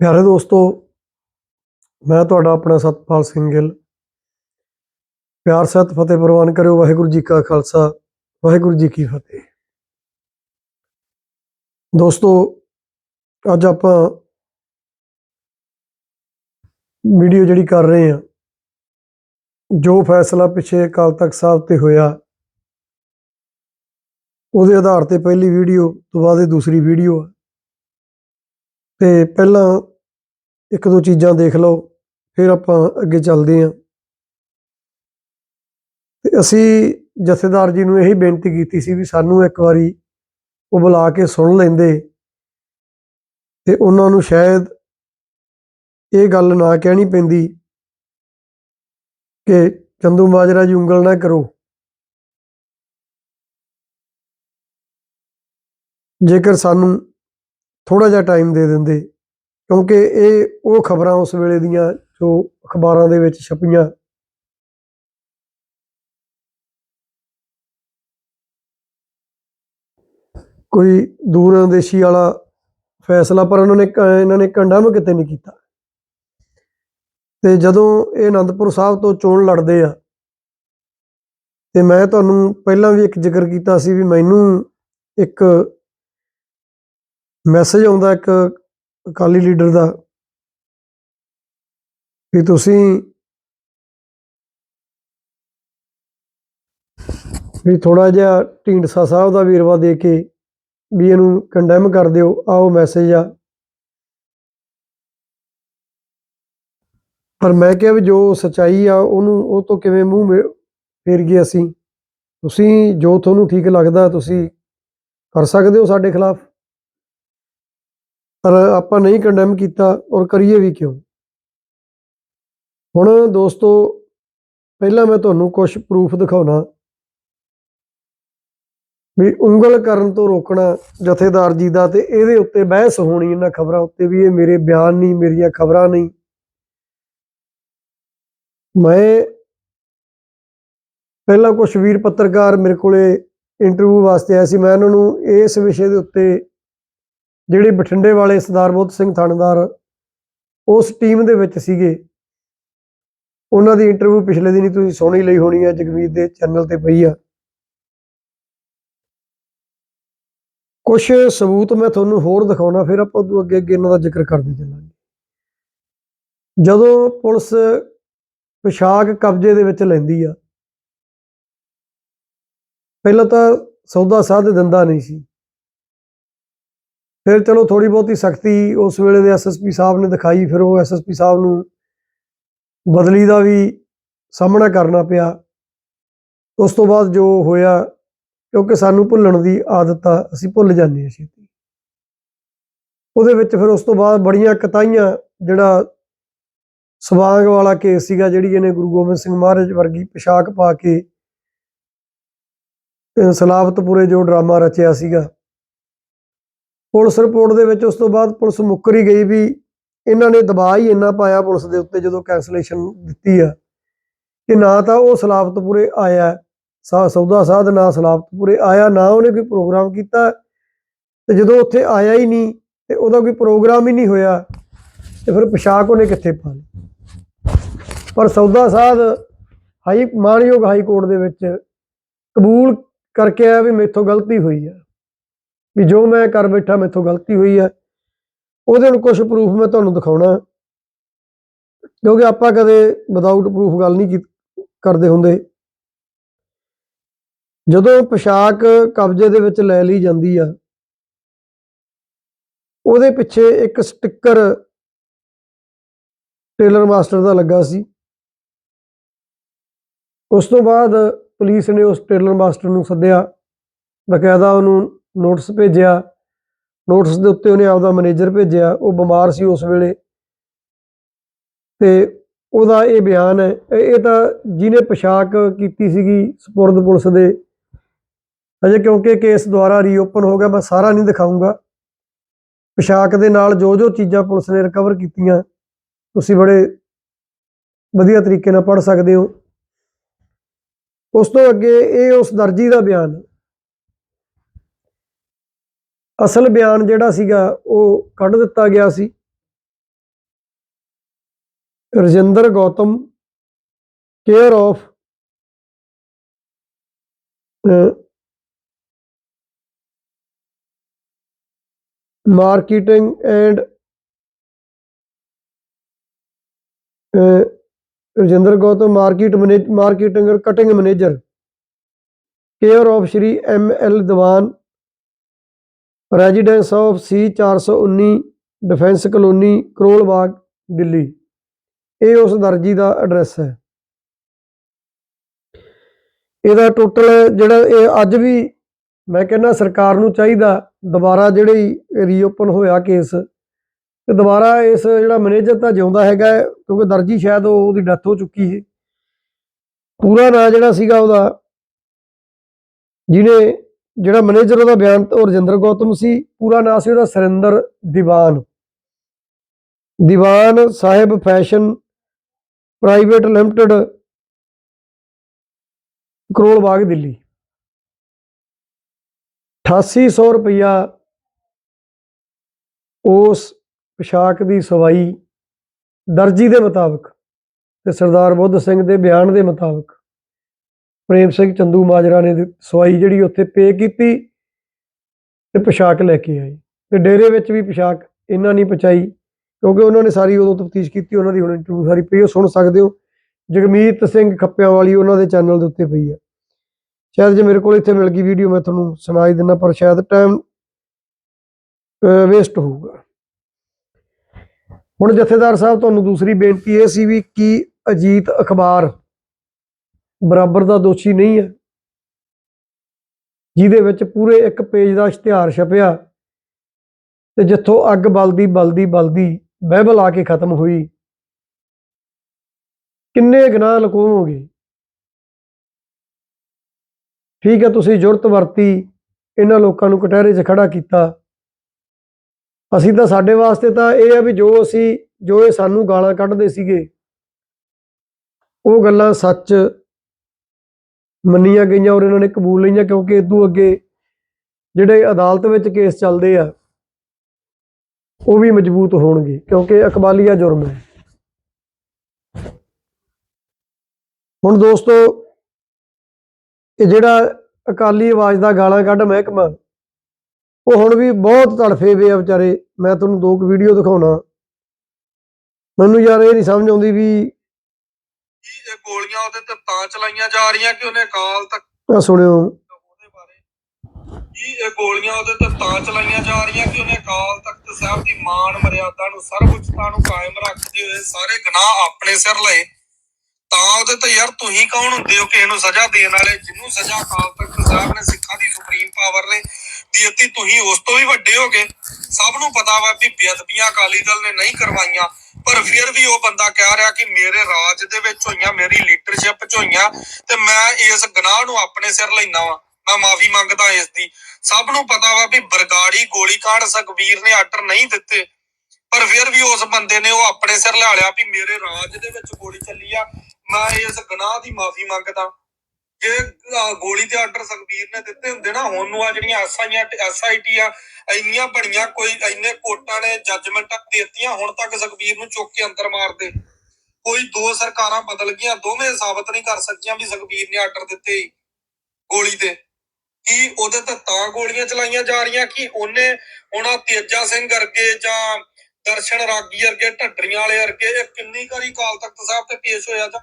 ਪਿਆਰੇ ਦੋਸਤੋ, ਮੈਂ ਤੁਹਾਡਾ ਆਪਣਾ ਸਤਪਾਲ ਸਿੰਘ ਗਿੱਲ। ਪਿਆਰ ਸਹਿਤ ਫਤਿਹ ਪ੍ਰਵਾਨ ਕਰਿਓ। ਵਾਹਿਗੁਰੂ ਜੀ ਕਾ ਖਾਲਸਾ, ਵਾਹਿਗੁਰੂ ਜੀ ਕੀ ਫਤਿਹ। ਦੋਸਤੋ, ਅੱਜ ਆਪਾਂ ਵੀਡੀਓ ਜਿਹੜੀ ਕਰ ਰਹੇ ਹਾਂ, ਜੋ ਫੈਸਲਾ ਪਿੱਛੇ ਅਕਾਲ ਤਖਤ ਸਾਹਿਬ ਤੇ ਹੋਇਆ, ਉਹਦੇ ਆਧਾਰ ਤੇ ਪਹਿਲੀ ਵੀਡੀਓ ਤੋਂ ਬਾਅਦ ਇਹ ਦੂਸਰੀ ਵੀਡੀਓ ਆ। ਤੇ ਪਹਿਲਾਂ ਇੱਕ ਦੋ ਚੀਜ਼ਾਂ ਦੇਖ ਲਓ, ਫਿਰ ਆਪਾਂ ਅੱਗੇ ਚੱਲਦੇ ਹਾਂ। ਤੇ ਅਸੀਂ ਜਥੇਦਾਰ ਜੀ ਨੂੰ ਇਹੀ ਬੇਨਤੀ ਕੀਤੀ ਸੀ ਵੀ ਸਾਨੂੰ ਇੱਕ ਵਾਰੀ ਉਹ ਬੁਲਾ ਕੇ ਸੁਣ ਲੈਂਦੇ ਤੇ ਉਹਨਾਂ ਨੂੰ ਸ਼ਾਇਦ ਇਹ ਗੱਲ ਨਾ ਕਹਿਣੀ ਪੈਂਦੀ ਕਿ ਚੰਦੂ ਮਾਜਰਾ ਜੀ ਉਂਗਲ ਨਾ ਕਰੋ। ਜੇਕਰ ਸਾਨੂੰ ਥੋੜਾ ਜਿਹਾ ਟਾਈਮ ਦੇ ਦਿੰਦੇ। ਕਿਉਂਕਿ ਇਹ, ਉਹ ਖਬਰਾਂ ਉਸ ਵੇਲੇ ਦੀਆਂ ਜੋ ਅਖਬਾਰਾਂ ਦੇ ਵਿੱਚ ਛਪੀਆਂ। ਕੋਈ ਦੂਰ ਅੰਦੇਸ਼ੀ ਵਾਲਾ ਫੈਸਲਾ, ਪਰ ਉਹਨਾਂ ਨੇ ਕ- ਇਹਨਾਂ ਨੇ ਕੰਡਮ ਕਿਤੇ ਨਹੀਂ ਕੀਤਾ। ਤੇ ਜਦੋਂ ਇਹ ਅਨੰਦਪੁਰ ਸਾਹਿਬ ਤੋਂ ਚੋਣ ਲੜਦੇ ਆ, ਤੇ ਮੈਂ ਤੁਹਾਨੂੰ ਪਹਿਲਾਂ ਵੀ ਇੱਕ ਜ਼ਿਕਰ ਕੀਤਾ ਸੀ ਵੀ ਮੈਨੂੰ ਇੱਕ ਮੈਸੇਜ ਆਉਂਦਾ ਇੱਕ ਅਕਾਲੀ ਲੀਡਰ ਦਾ ਵੀ ਤੁਸੀਂ ਵੀ ਥੋੜਾ ਜਿਹਾ ਢੀਂਡਸਾ ਸਾਹਿਬ ਦਾ ਵੀਰਵਾ ਦੇ ਕੇ ਵੀ ਇਹਨੂੰ ਕੰਡੈਮ ਕਰ ਦਿਓ ਆਓ ਮੈਸੇਜ ਆ। ਪਰ ਮੈਂ ਕਿਹਾ ਵੀ ਜੋ ਸਚਾਈ ਆ, ਉਹਨੂੰ, ਉਹ ਤੋਂ ਕਿਵੇਂ ਮੂੰਹ ਮੇ- ਫੇਰ ਗਏ ਅਸੀਂ। ਤੁਸੀਂ ਜੋ ਤੁਹਾਨੂੰ ਠੀਕ ਲੱਗਦਾ, ਤੁਸੀਂ ਕਰ ਸਕਦੇ ਹੋ ਸਾਡੇ ਖਿਲਾਫ। ਪਰ ਆਪਾਂ ਨਹੀਂ ਕੰਡੈਮ ਕੀਤਾ ਔਰ ਕਰੀਏ ਵੀ ਕਿਉਂ? ਹੁਣ ਦੋਸਤੋ, ਪਹਿਲਾਂ ਮੈਂ ਤੁਹਾਨੂੰ ਕੁਝ ਪ੍ਰੂਫ ਦਿਖਾਉਣਾ। ਵੀ ਉਂਗਲ ਕਰਨ ਤੋਂ ਰੋਕਣਾ ਜਥੇਦਾਰ ਜੀ ਦਾ ਤੇ ਇਹਦੇ ਉੱਤੇ ਬਹਿਸ ਹੋਣੀ ਇਹਨਾਂ ਖਬਰਾਂ ਉੱਤੇ ਵੀ ਇਹ ਮੇਰੇ ਬਿਆਨ ਨਹੀਂ, ਮੇਰੀਆਂ ਖਬਰਾਂ ਨਹੀਂ। ਮੈਂ ਪਹਿਲਾਂ ਕੁਝ ਵੀਰ ਪੱਤਰਕਾਰ ਮੇਰੇ ਕੋਲੇ ਇੰਟਰਵਿਊ ਵਾਸਤੇ ਆਏ ਸੀ। ਮੈਂ ਉਹਨਾਂ ਨੂੰ ਇਸ ਵਿਸ਼ੇ ਦੇ ਉੱਤੇ ਜਿਹੜੇ ਬਠਿੰਡੇ ਵਾਲੇ ਸਰਦਾਰ ਬੁੱਧ ਸਿੰਘ ਥਾਣੇਦਾਰ ਉਸ ਟੀਮ ਦੇ ਵਿੱਚ ਸੀਗੇ। ਉਹਨਾਂ ਦੀ ਇੰਟਰਵਿਊ ਪਿਛਲੇ ਦਿਨੀ ਤੁਸੀਂ ਸੁਣੀ ਲਈ ਹੋਣੀ ਹੈ ਜਗਮੀਤ ਦੇ ਚੈਨਲ ਤੇ ਪਈ ਆ। ਕੁਝ ਸਬੂਤ ਮੈਂ ਤੁਹਾਨੂੰ ਹੋਰ ਦਿਖਾਉਣਾ, ਫਿਰ ਆਪਾਂ ਉਦੋਂ ਅੱਗੇ ਅੱਗੇ ਇਹਨਾਂ ਦਾ ਜ਼ਿਕਰ ਕਰਦੇ ਚੱਲਾਂਗੇ। ਜਦੋਂ ਪੁਲਿਸ ਪਿਸ਼ਾਕ ਕਬਜ਼ੇ ਦੇ ਵਿੱਚ ਲੈਂਦੀ ਆ, ਪਹਿਲਾਂ ਤਾਂ ਸੌਦਾ ਸਾਧ ਦਿੰਦਾ ਨਹੀਂ ਸੀ। ਫਿਰ ਚਲੋ ਥੋੜੀ ਬਹੁਤੀ ਸਖਤੀ ਉਸ ਵੇਲੇ ਦੇ ਐਸਐਸਪੀ ਸਾਹਿਬ ਨੇ ਦਿਖਾਈ, ਫਿਰ ਉਹ ਐਸਐਸਪੀ ਸਾਹਿਬ ਨੂੰ ਬਦਲੀ ਦਾ ਵੀ ਸਾਹਮਣਾ ਕਰਨਾ ਪਿਆ। ਉਸ ਤੋਂ ਬਾਅਦ ਜੋ ਹੋਇਆ, ਕਿਉਂਕਿ ਸਾਨੂੰ ਭੁੱਲਣ ਦੀ ਆਦਤ ਆ, ਅਸੀਂ ਭੁੱਲ ਜਾਂਦੇ ਹਾਂ ਛੇਤੀ। ਉਹਦੇ ਵਿੱਚ ਫਿਰ ਉਸ ਤੋਂ ਬਾਅਦ ਬੜੀਆਂ ਕਤਾਈਆਂ, ਜਿਹੜਾ ਸਵਾਂਗ ਵਾਲਾ ਕੇਸ ਸੀਗਾ, ਜਿਹੜੀ ਇਹਨੇ ਗੁਰੂ ਗੋਬਿੰਦ ਸਿੰਘ ਮਹਾਰਾਜ ਵਰਗੀ ਪੋਸ਼ਾਕ ਪਾ ਕੇ ਸਲਾਵਤਪੁਰੇ ਜੋ ਡਰਾਮਾ ਰਚਿਆ ਸੀਗਾ ਪੁਲਿਸ ਰਿਪੋਰਟ ਦੇ ਵਿੱਚ ਉਸ ਤੋਂ ਬਾਅਦ ਪੁਲਿਸ ਮੁੱਕਰੀ ਗਈ ਵੀ ਇਹਨਾਂ ਨੇ ਦਬਾਅ ਹੀ ਇੰਨਾ ਪਾਇਆ ਪੁਲਿਸ ਦੇ ਉੱਤੇ ਜਦੋਂ ਕੈਂਸਲੇਸ਼ਨ ਦਿੱਤੀ ਆ ਕਿ ਨਾ ਤਾਂ ਉਹ ਸਲਾਬਤਪੁਰੇ ਆਇਆ, ਸਾ, ਸੌਦਾ ਸਾਧ ਨਾ ਸਲਾਬਤਪੁਰੇ ਆਇਆ, ਨਾ ਉਹਨੇ ਕੋਈ ਪ੍ਰੋਗਰਾਮ ਕੀਤਾ ਤੇ ਜਦੋਂ ਉੱਥੇ ਆਇਆ ਹੀ ਨਹੀਂ ਤੇ ਉਹਦਾ ਕੋਈ ਪ੍ਰੋਗਰਾਮ ਹੀ ਨਹੀਂ ਹੋਇਆ ਤੇ ਫਿਰ ਪੋਸ਼ਾਕ ਉਹਨੇ ਕਿੱਥੇ ਪਾ ਲਈ? ਪਰ ਸੌਦਾ ਸਾਧ ਹਾਈ ਮਾਨਯੋਗ ਹਾਈ ਕੋਰਟ ਦੇ ਵਿੱਚ ਕਬੂਲ ਕਰਕੇ ਆਇਆ ਵੀ ਮੇਥੋਂ ਗਲਤੀ ਹੋਈ ਆ। ਵੀ ਜੋ ਮੈਂ ਕਰ ਬੈਠਾ ਮੇਥੋਂ ਗਲਤੀ ਹੋਈ ਹੈ, ਉਹਦੇ ਨੂੰ ਕੁਝ ਪ੍ਰੂਫ ਮੈਂ ਤੁਹਾਨੂੰ ਦਿਖਾਉਣਾ। ਕਿਉਂਕਿ ਆਪਾਂ ਕਦੇ ਵਿਦਆਊਟ ਪ੍ਰੂਫ ਗੱਲ ਨਹੀਂ ਕਰਦੇ ਹੁੰਦੇ। ਜਦੋਂ ਪੋਸ਼ਾਕ ਕਬਜ਼ੇ ਦੇ ਵਿੱਚ ਲੈ ਲਈ ਜਾਂਦੀ ਆ, ਉਹਦੇ ਪਿੱਛੇ ਇੱਕ ਸਟicker ਟੇਲਰ ਮਾਸਟਰ ਦਾ ਲੱਗਾ ਸੀ। ਉਸ ਤੋਂ ਬਾਅਦ ਪੁਲਿਸ ਨੇ ਉਸ ਟੇਲਰ ਮਾਸਟਰ ਨੂੰ ਸੱਦਿਆ, ਬਕਾਇਦਾ ਉਹਨੂੰ ਨੋਟਿਸ ਭੇਜਿਆ। ਨੋਟਿਸ ਦੇ ਉੱਤੇ ਉਹਨੇ ਆਪਦਾ ਮੈਨੇਜਰ ਭੇਜਿਆ। ਉਹ ਬਿਮਾਰ ਸੀ ਉਸ ਵੇਲੇ। ਤੇ ਉਹਦਾ ਇਹ ਬਿਆਨ ਹੈ, ਇਹ ਤਾਂ ਜਿਹਨੇ ਪੋਸ਼ਾਕ ਕੀਤੀ ਸੀਗੀ ਸਪੁਰਦ ਪੁਲਿਸ ਦੇ ਅਜੇ ਕਿਉਂਕਿ ਕੇਸ ਦੁਆਰਾ ਰੀਓਪਨ ਹੋ ਗਿਆ, ਮੈਂ ਸਾਰਾ ਨਹੀਂ ਦਿਖਾਊਂਗਾ। ਪੋਸ਼ਾਕ ਦੇ ਨਾਲ ਜੋ ਜੋ ਚੀਜ਼ਾਂ ਪੁਲਿਸ ਨੇ ਰਿਕਵਰ ਕੀਤੀਆਂ, ਤੁਸੀਂ ਬੜੇ ਵਧੀਆ ਤਰੀਕੇ ਨਾਲ ਪੜ੍ਹ ਸਕਦੇ ਹੋ। ਉਸ ਤੋਂ ਅੱਗੇ ਇਹ ਉਸ ਦਰਜੀ ਦਾ ਬਿਆਨ ਅਸਲ ਬਿਆਨ ਜਿਹੜਾ ਸੀਗਾ ਉਹ ਕੱਢ ਦਿੱਤਾ ਗਿਆ ਸੀ। Rajinder Gautam, care of marketing and Rajinder Gautam market manage, marketing cutting manager, care of Shri M L Diwan residence of C 419 defence colony Karol Bagh Delhi ਇਹ ਉਸ ਦਰਜੀ ਦਾ ਐਡਰੈਸ ਹੈ। ਇਹਦਾ ਟੋਟਲ ਜਿਹੜਾ ਇਹ ਅੱਜ ਵੀ ਮੈਂ ਕਹਿੰਦਾ ਸਰਕਾਰ ਨੂੰ ਚਾਹੀਦਾ ਦੁਬਾਰਾ ਜਿਹੜੇ ਰੀਓਪਨ ਹੋਇਆ ਕੇਸ ਤੇ ਦੁਬਾਰਾ ਇਸ ਜਿਹੜਾ ਮੈਨੇਜਰ ਤਾਂ ਜਿਉਂਦਾ ਹੈਗਾ ਕਿਉਂਕਿ ਦਰਜੀ ਸ਼ਾਇਦ ਉਹ- ਉਹਦੀ ਡੈਥ ਹੋ ਚੁੱਕੀ ਹੈ ਪੂਰਾ ਨਾਂ ਜਿਹੜਾ ਸੀਗਾ ਉਹਦਾ, ਜਿਹਨੇ ਜਿਹੜਾ ਮੈਨੇਜਰ ਉਹਦਾ ਬਿਆਨ ਉਹ ਰਜਿੰਦਰ ਗੌਤਮ ਸੀ, ਪੂਰਾ ਨਾਂ ਸੀ ਉਹਦਾ Surinder Diwan. Diwan Sahib fashion private limited, Karol Bagh, Delhi. 8800 ਰੁਪਇਆ ਉਸ ਪੋਸ਼ਾਕ ਦੀ ਸਵਾਈ ਦਰਜੀ ਦੇ ਮੁਤਾਬਕ ਤੇ ਸਰਦਾਰ ਬੁੱਧ ਸਿੰਘ ਦੇ ਬਿਆਨ ਦੇ ਮੁਤਾਬਕ ਪ੍ਰੇਮ ਸਿੰਘ ਚੰਦੂ ਮਾਜਰਾ ਨੇ ਸਵਾਈ ਜਿਹੜੀ ਉੱਥੇ ਪੇ ਕੀਤੀ ਤੇ ਪੋਸ਼ਾਕ ਲੈ ਕੇ ਆਏ ਤੇ ਡੇਰੇ ਵਿੱਚ ਵੀ ਪੋਸ਼ਾਕ ਇਹਨਾਂ ਨਹੀਂ ਪਹੁੰਚਾਈ, ਕਿਉਂਕਿ ਉਹਨਾਂ ਨੇ ਸਾਰੀ ਉਦੋਂ ਤਫਤੀਸ਼ ਕੀਤੀ, ਉਹਨਾਂ ਦੀ ਹੁਣ ਇੰਟਰਵਿਊ ਸਾਰੀ ਪਈ ਉਹ ਸੁਣ ਸਕਦੇ ਹੋ। ਜਗਮੀਤ ਸਿੰਘ ਖੱਪਿਆਂ ਵਾਲੀ ਉਹਨਾਂ ਦੇ ਚੈਨਲ ਦੇ ਉੱਤੇ ਪਈ ਹੈ ਸ਼ਾਇਦ ਜੇ ਮੇਰੇ ਕੋਲ ਇੱਥੇ ਮਿਲ ਗਈ ਵੀਡੀਓ, ਮੈਂ ਤੁਹਾਨੂੰ ਸੁਣਾਈ ਦਿੰਦਾ, ਪਰ ਸ਼ਾਇਦ ਟਾਈਮ ਵੇਸਟ ਹੋਊਗਾ। ਹੁਣ ਜਥੇਦਾਰ ਸਾਹਿਬ, ਤੁਹਾਨੂੰ ਦੂਸਰੀ ਬੇਨਤੀ ਇਹ ਸੀ ਵੀ ਕੀ ਅਜੀਤ ਅਖਬਾਰ ਬਰਾਬਰ ਦਾ ਦੋਸ਼ੀ ਨਹੀਂ ਹੈ। ਜਿਹਦੇ ਵਿੱਚ ਪੂਰੇ ਇੱਕ ਪੇਜ ਦਾ ਇਸ਼ਤਿਹਾਰ ਛਪਿਆ ਤੇ ਜਿੱਥੋਂ ਅੱਗ ਬਲਦੀ ਬਲਦੀ ਬਲਦੀ ਬਾਈਬਲ ਆ ਕੇ ਖਤਮ ਹੋਈ। ਕਿੰਨੇ ਗੁਨਾਹ ਲਕੋਵੋਗੇ ਠੀਕ ਹੈ, ਤੁਸੀਂ ਜੁਰਤ ਵਰਤੀ, ਇਹਨਾਂ ਲੋਕਾਂ ਨੂੰ ਕਟਹਿਰੇ 'ਚ ਖੜਾ ਕੀਤਾ। ਅਸੀਂ ਤਾਂ ਸਾਡੇ ਵਾਸਤੇ ਤਾਂ ਇਹ ਆ ਵੀ ਜੋ ਅਸੀਂ, ਜੋ ਇਹ ਸਾਨੂੰ ਗਾਲਾਂ ਕੱਢਦੇ ਸੀਗੇ, ਉਹ ਗੱਲਾਂ ਸੱਚ ਮੰਨੀਆਂ ਗਈਆਂ ਔਰ ਇਹਨਾਂ ਨੇ ਕਬੂਲ ਲਈਆਂ ਕਿਉਂਕਿ ਇਦੋਂ ਅੱਗੇ ਜਿਹੜੇ ਅਦਾਲਤ ਵਿੱਚ ਕੇਸ ਚੱਲਦੇ ਆ, ਉਹ ਵੀ ਮਜ਼ਬੂਤ ਹੋਣਗੇ ਕਿਉਂਕਿ ਅਕਬਾਲੀਆ ਜੁਰਮ ਹੈ। ਹੁਣ ਦੋਸਤੋ, ਇਹ ਜਿਹੜਾ ਅਕਾਲੀ ਆਵਾਜ਼ ਦਾ ਗਾਲਾਂ ਕੱਢ ਮਹਿਕਮਾ, ਉਹ ਹੁਣ ਵੀ ਬਹੁਤ ਤੜਫੇ ਵੇ ਆ ਵਿਚਾਰੇ। ਮੈਂ ਤੁਹਾਨੂੰ ਦੋ ਕੁ ਵੀਡੀਓ ਦਿਖਾਉਣਾ। ਮੈਨੂੰ ਯਾਰ ਇਹ ਨਹੀਂ ਸਮਝ ਆਉਂਦੀ ਵੀ ਇਹ ਗੋਲੀਆਂ ਉਹਦੇ ਤੇ ਤਾਂ ਚਲਾਈਆਂ ਜਾ ਰਹੀਆਂ ਕਿ ਉਹਨੇ ਅਕਾਲ ਤੱਕ ਆ ਸੁਣਿਓ। ਉਹਦੇ ਬਾਰੇ। ਕੀ ਇਹ ਗੋਲੀਆਂ ਉਹਦੇ ਤੇ ਤਾਂ ਚਲਾਈਆਂ ਜਾ ਰਹੀਆਂ ਕਿ ਉਹਨੇ ਅਕਾਲ ਤਖਤ ਸਾਹਿਬ ਦੀ ਮਾਣ ਮਰਿਆਦਾ ਨੂੰ ਸਰਵਉੱਚਤਾ ਨੂੰ ਕਾਇਮ ਰੱਖਦੇ ਹੋਏ ਸਾਰੇ ਗੁਨਾਹ ਆਪਣੇ ਸਿਰ ਲਏ? ਤਾਂ ਉਹਦੇ ਤੇ ਯਾਰ ਤੁਸੀਂ ਕੌਣ ਹੁੰਦੇ ਹੋ ਕਿਸੇ ਨੂੰ ਸਜ਼ਾ ਦੇਣ ਵਾਲੇ? ਜਿਹਨੂੰ ਸਜ਼ਾ ਅਕਾਲ ਤਖਤ ਸਾਹਿਬ ਨੇ, ਸਿੱਖਾਂ ਦੀ ਸੁਪਰੀਮ ਪਾਵਰ ਨੇ ਦਿੱਤੀ, ਤੁਸੀਂ ਉਸ ਤੋਂ ਵੀ ਵੱਡੇ ਹੋਗੇ ਸਭ ਨੂੰ ਪਤਾ ਵਾ ਵੀ ਬੇਅਦਬੀਆਂ ਅਕਾਲੀ ਦਲ ਨੇ ਨਹੀਂ ਕਰਵਾਈਆਂ, ਪਰ ਫਿਰ ਵੀ ਉਹ ਬੰਦਾ ਕਹਿ ਰਿਹਾ ਕਿ ਮੇਰੇ ਰਾਜ ਦੇ ਵਿੱਚ ਹੋਈਆਂ, ਮੇਰੀ ਲੀਡਰਸ਼ਿਪ ਚ ਹੋਈਆਂ ਤੇ ਮੈਂ ਇਸ ਗੁਨਾਹ ਨੂੰ ਆਪਣੇ ਸਿਰ ਲੈਣਾ ਵਾ। ਮੈਂ ਮਾਫੀ ਮੰਗਦਾ ਇਸ ਦੀ। ਸਭ ਨੂੰ ਪਤਾ ਵਾ ਵੀ ਬਰਗਾੜੀ ਗੋਲੀकांड ਸੁਖਬੀਰ ਨੇ ਆਟਰ ਨਹੀਂ ਦਿੱਤੇ, ਪਰ ਫਿਰ ਵੀ ਉਸ ਬੰਦੇ ਨੇ ਉਹ ਆਪਣੇ ਸਿਰ ਲੈ ਲਿਆ ਵੀ ਮੇਰੇ ਰਾਜ ਦੇ ਵਿੱਚ ਗੋਲੀ ਚੱਲੀ ਆ ਮੈਂ ਇਸ ਗੁਨਾਹ ਦੀ ਮਾਫੀ ਮੰਗਦਾ। ਜੇ ਗੋਲੀ ਤੇ ਆਰਡਰ ਸੁਖਬੀਰ ਨੇ ਦਿੱਤੇ ਹੁੰਦੇ ਨਾ, ਹੁਣ ਨੂੰ ਆ ਜਿਹੜੀਆਂ ਐਸਆਈਆਂ ਐਸਆਈਟੀ ਇੰਨੀਆਂ ਬਣੀਆਂ ਕੋਈ, ਇੰਨੇ ਕੋਰਟਾਂ ਨੇ ਜੱਜਮੈਂਟਾਂ ਦਿੱਤੀਆਂ, ਹੁਣ ਤੱਕ ਸੁਖਬੀਰ ਨੂੰ ਚੁੱਕ ਕੇ ਅੰਦਰ ਮਾਰਦੇ। ਕੋਈ ਦੋ ਸਰਕਾਰਾਂ ਬਦਲ ਗਈਆਂ, ਦੋਵੇਂ ਸਾਬਤ ਨਹੀਂ ਕਰ ਸਕੀਆਂ ਵੀ ਸੁਖਬੀਰ ਨੇ ਆਰਡਰ ਦਿੱਤੇ ਗੋਲੀ ਦੇ ਕੀ ਉਹਦੇ ਤੇ ਤਾਂ ਗੋਲੀਆਂ ਚਲਾਈਆਂ ਜਾ ਰਹੀਆਂ, ਕਿ ਉਹਨੇ ਉਹਨਾਂ ਤੇਜਾ ਸਿੰਘ ਵਰਗੇ ਜਾਂ ਦਰਸ਼ਨ ਰਾਗੀ ਵਰਗੇ, ਢੱਡਰੀਆਂ ਵਾਲੇ ਵਰਗੇ, ਇਹ ਕਿੰਨੀ ਵਾਰੀ ਕਾਲ ਤਖਤ ਸਾਹਿਬ ਤੇ ਪੇਸ਼ ਹੋਇਆ ਜਾਂ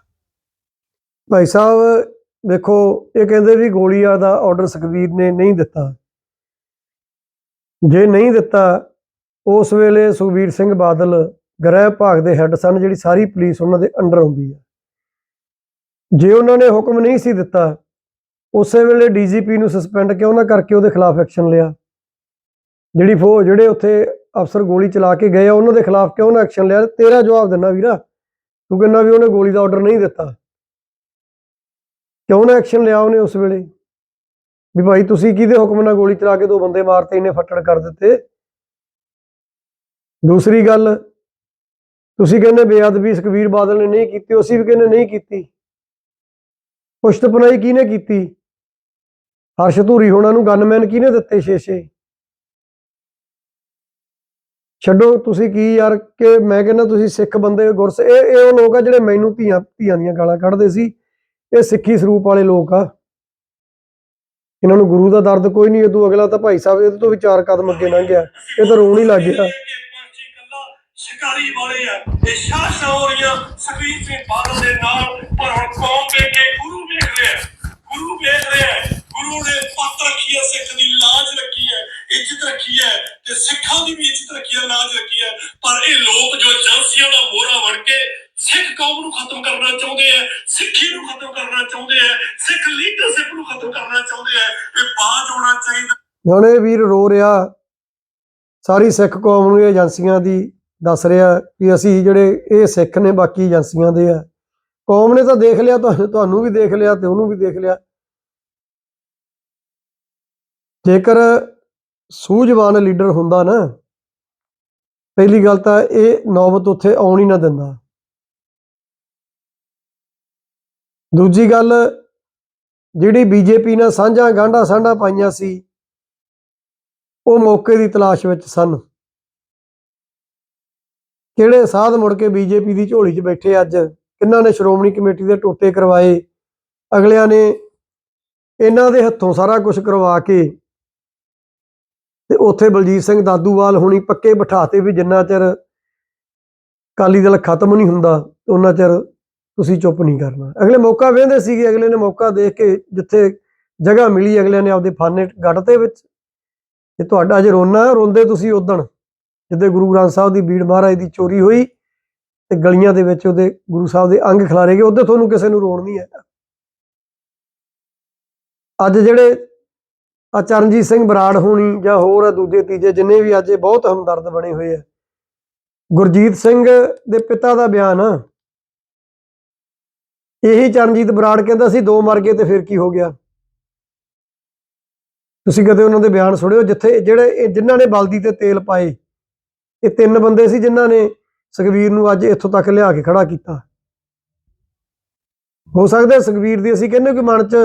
ਭਾਈ ਸਾਹਿਬ ਦੇਖੋ ਇਹ ਕਹਿੰਦੇ ਵੀ ਗੋਲੀਆਂ ਦਾ ਆਰਡਰ ਸੁਖਬੀਰ ਨੇ ਨਹੀਂ ਦਿੱਤਾ। ਜੇ ਨਹੀਂ ਦਿੱਤਾ, ਉਸ ਵੇਲੇ ਸੁਖਬੀਰ ਸਿੰਘ ਬਾਦਲ ਗ੍ਰਹਿ ਵਿਭਾਗ ਦੇ ਹੈੱਡ ਸਨ, ਜਿਹੜੀ ਸਾਰੀ ਪੁਲਿਸ ਉਹਨਾਂ ਦੇ ਅੰਡਰ ਆਉਂਦੀ ਹੈ ਜੇ ਉਹਨਾਂ ਨੇ ਹੁਕਮ ਨਹੀਂ ਸੀ ਦਿੱਤਾ, ਉਸੇ ਵੇਲੇ ਡੀਜੀਪੀ ਨੂੰ ਸਸਪੈਂਡ ਕਿਉਂ ਨਾ ਕਰਕੇ ਉਹਦੇ ਖਿਲਾਫ ਐਕਸ਼ਨ ਲਿਆ? ਜਿਹੜੀ ਫੋ, ਜਿਹੜੇ ਉੱਥੇ ਅਫਸਰ ਗੋਲੀ ਚਲਾ ਕੇ ਗਏ ਆ, ਉਹਨਾਂ ਦੇ ਖਿਲਾਫ ਕਿਉਂ ਨਾ ਐਕਸ਼ਨ ਲਿਆ? ਤੇਰਾ ਜਵਾਬ ਦਿੰਨਾ ਵੀਰਾ, ਤੂੰ ਕਹਿੰਦਾ ਵੀ ਉਹਨੇ ਗੋਲੀ ਦਾ ਆਰਡਰ ਨਹੀਂ ਦਿੱਤਾ। ਕਿਉਂ ਨਾ ਐਕਸ਼ਨ ਲਿਆ ਉਹਨੇ ਉਸ ਵੇਲੇ? ਵੀ ਭਾਈ ਤੁਸੀਂ ਕਿਹਦੇ ਹੁਕਮ ਨਾਲ ਗੋਲੀ ਚਲਾ ਕੇ ਦੋ ਬੰਦੇ ਮਾਰਤੇ ਇਹਨੇ ਫੱਟੜ ਕਰ ਦਿੱਤੇ? ਦੂਸਰੀ ਗੱਲ, ਤੁਸੀਂ ਕਹਿੰਦੇ ਬੇਅਦਬੀ ਸੁਖਬੀਰ ਬਾਦਲ ਨੇ ਨਹੀਂ ਕੀਤੀ, ਅਸੀਂ ਵੀ ਕਹਿੰਦੇ ਨਹੀਂ ਕੀਤੀ। ਪੁਸ਼ਤ ਕਿਹਨੇ ਕੀਤੀ? ਹਰਸ਼ ਧੂਰੀ ਹੋਣਾ ਨੂੰ ਗਨਮੈਨ ਕਿਹਨੇ ਦਿੱਤੇ ਛੇ ਛੇ ਛੱਡੋ, ਤੁਸੀਂ ਕੀ ਯਾਰ, ਕਿ ਮੈਂ ਕਹਿੰਦਾ ਤੁਸੀਂ ਸਿੱਖ ਬੰਦੇ ਗੁਰਸ, ਇਹ ਇਹ ਉਹ ਲੋਕ ਆ ਜਿਹੜੇ ਮੈਨੂੰ ਧੀਆਂ ਧੀਆਂ ਦੀਆਂ ਗਾਲਾਂ ਕੱਢਦੇ ਸੀ। ਇਹ ਸਿੱਖੀ ਸਰੂਪ ਵਾਲੇ ਲੋਕ ਆ ਇਹਨਾਂ ਨੂੰ ਗੁਰੂ ਦਾ ਦਰਦ ਕੋਈ ਨਹੀਂ ਇਦੋਂ ਅਗਲਾ ਤਾਂ ਭਾਈ ਸਾਹਿਬ ਇਹਦੇ ਤੋਂ ਵੀ ਚਾਰ ਕਦਮ ਅੱਗੇ ਲੰਘ ਗਿਆ ਇਹ ਤਾਂ ਰੋਣ ਹੀ ਲੱਗ ਗਿਆ ਸ਼ਿਕਾਰੀ ਵਾਲੇ ਆ ਇਹ ਸ਼ਾਹ ਸ਼ੌਰੀਆਂ ਸੁਖਬੀਰ ਸਿੰਘ ਬਾਦਲ ਦੇ ਨਾਲ ਪਰ ਹੁਣ ਕੌਮ ਵੇਖ ਕੇ ਗੁਰੂ ਵੇਖ ਰਿਹਾ ਹੈ। ਗੁਰੂ ਵੇਖ ਰਿਹਾ ਗੁਰੂ ਨੇ ਪੱਤ ਰੱਖੀ ਹੈ ਸਿੱਖ ਦੀ ਲਾਜ ਰੱਖੀ ਹੈ, ਇੱਜ਼ਤ ਰੱਖੀ ਹੈ ਤੇ ਸਿੱਖਾਂ ਦੀ ਵੀ ਇੱਜ਼ਤ ਰੱਖੀ ਹੈ ਲਾਜ ਰੱਖੀ ਹੈ, ਪਰ ਇਹ ਲੋਕ ਜੋ ਏਜੰਸੀਆਂ ਦਾ ਮੋਹਰਾ ਬਣ ਕੇ ਸਿੱਖ ਕੌਮ ਨੂੰ ਖਤਮ ਕਰਨਾ ਚਾਹੁੰਦੇ ਆ, ਸਿੱਖੀ ਨੂੰ ਖਤਮ ਕਰਨਾ ਚਾਹੁੰਦੇ ਆ, ਸਿੱਖ ਲੀਡਰਸ਼ਿਪ ਨੂੰ ਖਤਮ ਕਰਨਾ ਚਾਹੁੰਦੇ ਆ, ਇਹ ਬਾਜ ਹੋਣਾ ਚਾਹੀਦਾ। ਹੁਣ ਵੀਰ, ਰੋ ਰਿਹਾ। ਸਾਰੀ ਸਿੱਖ ਕੌਮ ਨੂੰ ਇਹ ਏਜੰਸੀਆਂ ਦੀ ਦੱਸ ਰਿਹਾ ਕਿ ਅਸੀਂ ਜਿਹੜੇ ਇਹ ਸਿੱਖ ਨੇ, ਬਾਕੀ ਏਜੰਸੀਆਂ ਦੇ ਆ। ਕੌਮ ਨੇ ਤਾਂ ਦੇਖ ਲਿਆ, ਤੁਹਾਨੂੰ ਤੁਹਾਨੂੰ ਵੀ ਦੇਖ ਲਿਆ ਤੇ ਉਹਨੂੰ ਵੀ ਦੇਖ ਲਿਆ। ਜੇਕਰ ਸੂਝਵਾਨ ਲੀਡਰ ਹੁੰਦਾ ਨਾ, ਪਹਿਲੀ ਗੱਲ ਤਾਂ ਇਹ ਨੌਬਤ ਉੱਥੇ ਆਉਣ ਹੀ ਨਾ ਦਿੰਦਾ। ਦੂਜੀ ਗੱਲ, ਜਿਹੜੀ ਬੀਜੇਪੀ ਨਾਲ ਸਾਂਝਾਂ ਗਾਂਢਾਂ ਸਾਂਢਾਂ ਪਾਈਆਂ ਸੀ, ਉਹ ਮੌਕੇ ਦੀ ਤਲਾਸ਼ ਵਿੱਚ ਸਨ। ਕਿਹੜੇ ਸਾਧ ਮੁੜ ਕੇ ਬੀਜੇਪੀ ਦੀ ਝੋਲੀ 'ਚ ਬੈਠੇ ਅੱਜ? ਕਿਹਨਾਂ ਨੇ ਸ਼੍ਰੋਮਣੀ ਕਮੇਟੀ ਦੇ ਟੋਟੇ ਕਰਵਾਏ? ਅਗਲਿਆਂ ਨੇ ਇਹਨਾਂ ਦੇ ਹੱਥੋਂ ਸਾਰਾ ਕੁਝ ਕਰਵਾ ਕੇ ਤੇ ਉੱਥੇ ਬਲਜੀਤ ਸਿੰਘ ਦਾਦੂਵਾਲ ਹੋਣੀ ਪੱਕੇ ਬਿਠਾਤੇ ਵੀ ਜਿੰਨਾ ਚਿਰ ਕਾਲੀ ਦਲ ਖਤਮ ਨਹੀਂ ਹੁੰਦਾ, ਉਹਨਾਂ ਚਿਰ ਤੁਸੀਂ ਚੁੱਪ ਨਹੀਂ ਕਰਨਾ। ਅਗਲੇ ਮੌਕਾ ਵੇਂਦੇ ਸੀਗੇ, ਅਗਲੇ ਨੇ ਮੌਕਾ ਦੇਖ ਕੇ ਜਿੱਥੇ ਜਗ੍ਹਾ ਮਿਲੀ, ਅਗਲੇ ਨੇ ਆਪਦੇ ਫਾਨੇ ਗੱਡਤੇ ਵਿੱਚ। ਤੇ ਤੁਹਾਡਾ ਜੇ ਰੋਣਾ ਰੋਂਦੇ ਤੁਸੀਂ ਉਦਣ ਜਿੱਦੇ ਗੁਰੂ ਗ੍ਰੰਥ ਸਾਹਿਬ ਦੀ ਬੀੜ ਮਹਾਰਾਜ ਦੀ ਚੋਰੀ ਹੋਈ ਤੇ ਗਲੀਆਂ ਦੇ ਵਿੱਚ ਉਹਦੇ ਗੁਰੂ ਸਾਹਿਬ ਦੇ ਅੰਗ ਖਿਲਾਰੇ ਗਏ ਉਹਦੇ ਤੁਹਾਨੂੰ ਕਿਸੇ ਨੂੰ ਰੋਣ ਨਹੀਂ ਆਇਆ ਅੱਜ ਜਿਹੜੇ ਆ ਚਰਨਜੀਤ ਸਿੰਘ ਬਰਾੜ ਹੋਣੀ ਜਾਂ ਹੋਰ ਆ ਦੂਜੇ, ਤੀਜੇ ਜਿੰਨੇ ਵੀ ਅੱਜ ਬਹੁਤ ਹਮਦਰਦ ਬਣੇ ਹੋਏ ਆ। ਗੁਰਜੀਤ ਸਿੰਘ ਦੇ ਪਿਤਾ ਦਾ ਬਿਆਨ ਆ। ਇਹੀ ਚਰਨਜੀਤ ਬਰਾੜ ਕਹਿੰਦਾ ਸੀ, ਦੋ ਮਰ ਗਏ ਤੇ ਫਿਰ ਕੀ ਹੋ ਗਿਆ? ਤੁਸੀਂ ਕਦੇ ਉਹਨਾਂ ਦੇ ਬਿਆਨ ਸੁਣਿਓ, ਜਿੱਥੇ ਜਿਹੜੇ ਇਹ ਜਿਨ੍ਹਾਂ ਨੇ ਬਲਦੀ ਤੇ ਤੇਲ ਪਾਏ, ਇਹ ਤਿੰਨ ਬੰਦੇ ਸੀ ਜਿਨ੍ਹਾਂ ਨੇ ਸੁਖਵੀਰ ਨੂੰ ਅੱਜ ਇੱਥੋਂ ਤੱਕ ਲਿਆ ਕੇ ਖੜਾ ਕੀਤਾ। ਹੋ ਸਕਦਾ ਸੁਖਵੀਰ ਦੀ ਅਸੀਂ ਕਹਿੰਦੇ ਕਿ ਮਨ 'ਚ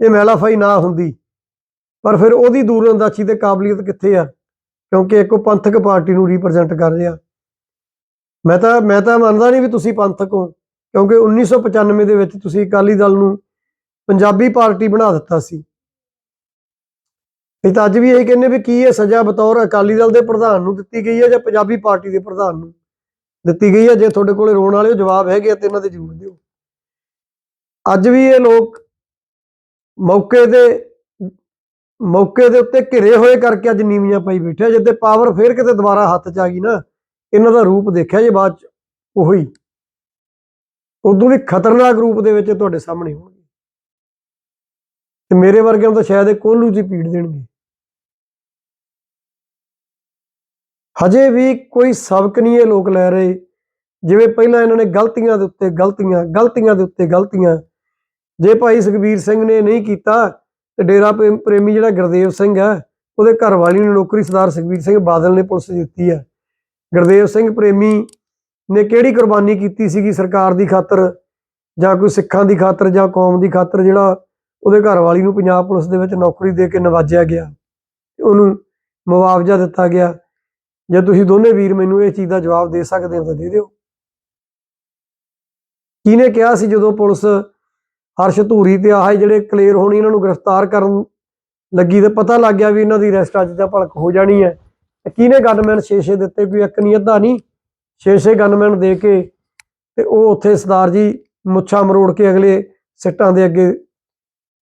ਇਹ ਮਹਿਲਾਫਾਈ ਨਾ ਹੁੰਦੀ, ਪਰ ਫਿਰ ਉਹਦੀ ਦੂਰਅੰਦਾਜ਼ੀ ਤੇ ਕਾਬਲੀਅਤ ਕਿੱਥੇ ਆ? ਕਿਉਂਕਿ ਇੱਕ ਉਹ ਪੰਥਕ ਪਾਰਟੀ ਨੂੰ ਰਿਪਰੈਜ਼ੈਂਟ ਕਰ ਰਿਹਾ। ਮੈਂ ਤਾਂ ਮੈਂ ਤਾਂ ਮੰਨਦਾ ਨਹੀਂ ਵੀ ਤੁਸੀਂ ਪੰਥਕ ਹੋ। ਕਿਉਂਕਿ 1995 ਦੇ ਵਿੱਚ ਤੁਸੀਂ ਅਕਾਲੀ ਦਲ ਨੂੰ ਪੰਜਾਬੀ ਪਾਰਟੀ ਬਣਾ ਦਿੱਤਾ ਸੀ। ਇਹ ਤਾਂ ਅੱਜ ਵੀ ਇਹ ਕਹਿੰਦੇ ਵੀ ਕੀ ਇਹ ਸਜ਼ਾ ਬਤੌਰ ਅਕਾਲੀ ਦਲ ਦੇ ਪ੍ਰਧਾਨ ਨੂੰ ਦਿੱਤੀ ਗਈ ਹੈ ਜਾਂ ਪੰਜਾਬੀ ਪਾਰਟੀ ਦੇ ਪ੍ਰਧਾਨ ਨੂੰ ਦਿੱਤੀ ਗਈ ਹੈ? ਜੇ ਤੁਹਾਡੇ ਕੋਲੇ ਰੋਣ ਵਾਲੇ ਜਵਾਬ ਹੈਗੇ ਆ ਤੇ ਇਹਨਾਂ ਦੇ ਜ਼ਰੂਰ ਦਿਓ। ਅੱਜ ਵੀ ਇਹ ਲੋਕ ਮੌਕੇ ਦੇ ਮੌਕੇ ਦੇ ਉੱਤੇ ਘਿਰੇ ਹੋਏ ਕਰਕੇ ਅੱਜ ਨੀਵੀਆਂ ਪਾਈ ਬੈਠੇ ਆ। ਪਾਵਰ ਫੇਰ ਕਿਤੇ ਦੁਬਾਰਾ ਹੱਥ 'ਚ ਆ ਗਈ ਨਾ, ਇਹਨਾਂ ਦਾ ਰੂਪ ਦੇਖਿਆ ਜੇ ਬਾਅਦ 'ਚ ਉਹੀ। ਉਦੋਂ ਵੀ ਖਤਰਨਾਕ ਰੂਪ ਦੇ ਵਿੱਚ ਤੁਹਾਡੇ ਸਾਹਮਣੇ ਹੋਣਗੇ। ਤੇ ਮੇਰੇ ਵਰਗਿਆਂ ਨੂੰ ਤਾਂ ਸ਼ਾਇਦ ਇਹ ਕੋਲੂ ਜੀ ਪੀੜ ਦੇਣਗੇ। ਹਜੇ ਵੀ ਕੋਈ ਸਬਕ ਨਹੀਂ ਇਹ ਲੋਕ ਲੈ ਰਹੇ। ਜਿਵੇਂ ਪਹਿਲਾਂ ਇਹਨਾਂ ਨੇ ਗਲਤੀਆਂ ਦੇ ਉੱਤੇ ਗਲਤੀਆਂ ਗਲਤੀਆਂ ਦੇ ਉੱਤੇ ਗਲਤੀਆਂ। ਜੇ ਭਾਈ ਸੁਖਬੀਰ ਸਿੰਘ ਨੇ ਨਹੀਂ ਕੀਤਾ, ਤੇ ਡੇਰਾ ਪ੍ਰੇਮ- ਪ੍ਰੇਮੀ ਜਿਹੜਾ ਗੁਰਦੇਵ ਸਿੰਘ ਹੈ, ਉਹਦੇ ਘਰ ਵਾਲੀ ਨੂੰ ਨੌਕਰੀ ਸਰਦਾਰ ਸੁਖਬੀਰ ਸਿੰਘ ਬਾਦਲ ਨੇ ਪੁਲਿਸ ਦਿੱਤੀ ਹੈ। ਗੁਰਦੇਵ ਸਿੰਘ ਪ੍ਰੇਮੀ ਨੇ ਕਿਹੜੀ ਕੁਰਬਾਨੀ ਕੀਤੀ ਸੀਗੀ ਸਰਕਾਰ ਦੀ ਖਾਤਰ ਜਾਂ ਕੋਈ ਸਿੱਖਾਂ ਦੀ ਖਾਤਰ ਜਾਂ ਕੌਮ ਦੀ ਖਾਤਰ ਜਿਹੜਾ ਉਹਦੇ ਘਰ ਵਾਲੀ ਨੂੰ ਪੰਜਾਬ ਪੁਲਿਸ ਦੇ ਵਿੱਚ ਨੌਕਰੀ ਦੇ ਕੇ ਨਵਾਜਿਆ ਗਿਆ ਉਹਨੂੰ ਮੁਆਵਜ਼ਾ ਦਿੱਤਾ ਗਿਆ। ਜੇ ਤੁਸੀਂ ਦੋਨੇ ਵੀਰ ਮੈਨੂੰ ਇਹ ਚੀਜ਼ ਦਾ ਜਵਾਬ ਦੇ ਸਕਦੇ ਹੋ ਤਾਂ ਦੇ ਦਿਓ। ਕਿਹਨੇ ਕਿਹਾ ਸੀ ਜਦੋਂ ਪੁਲਿਸ ਹਰਸ਼ ਧੂਰੀ ਤੇ ਆਹ ਜਿਹੜੇ ਕਲੀਅਰ ਹੋਣੀ ਇਹਨਾਂ ਨੂੰ ਗ੍ਰਿਫਤਾਰ ਕਰਨ ਲੱਗੀ ਤੇ ਪਤਾ ਲੱਗ ਗਿਆ ਵੀ ਇਹਨਾਂ ਦੀ ਅਰੈਸਟ ਅੱਜ ਜਾਂ ਭਲਕ ਹੋ ਜਾਣੀ ਹੈ। ਤੇ ਕਿਹਨੇ ਗਨਮੈਨ 6-6 ਦਿੱਤੇ? ਕੋਈ ਇੱਕ ਨਹੀਂ ਅੱਧਾ ਨਹੀਂ? 6-6 ਗਨਮੈਨ ਦੇ ਕੇ ਤੇ ਉਹ ਉੱਥੇ ਸਰਦਾਰ ਜੀ ਮੁੱਛਾਂ ਮਰੋੜ ਕੇ ਅਗਲੇ ਸਿੱਟਾਂ ਦੇ ਅੱਗੇ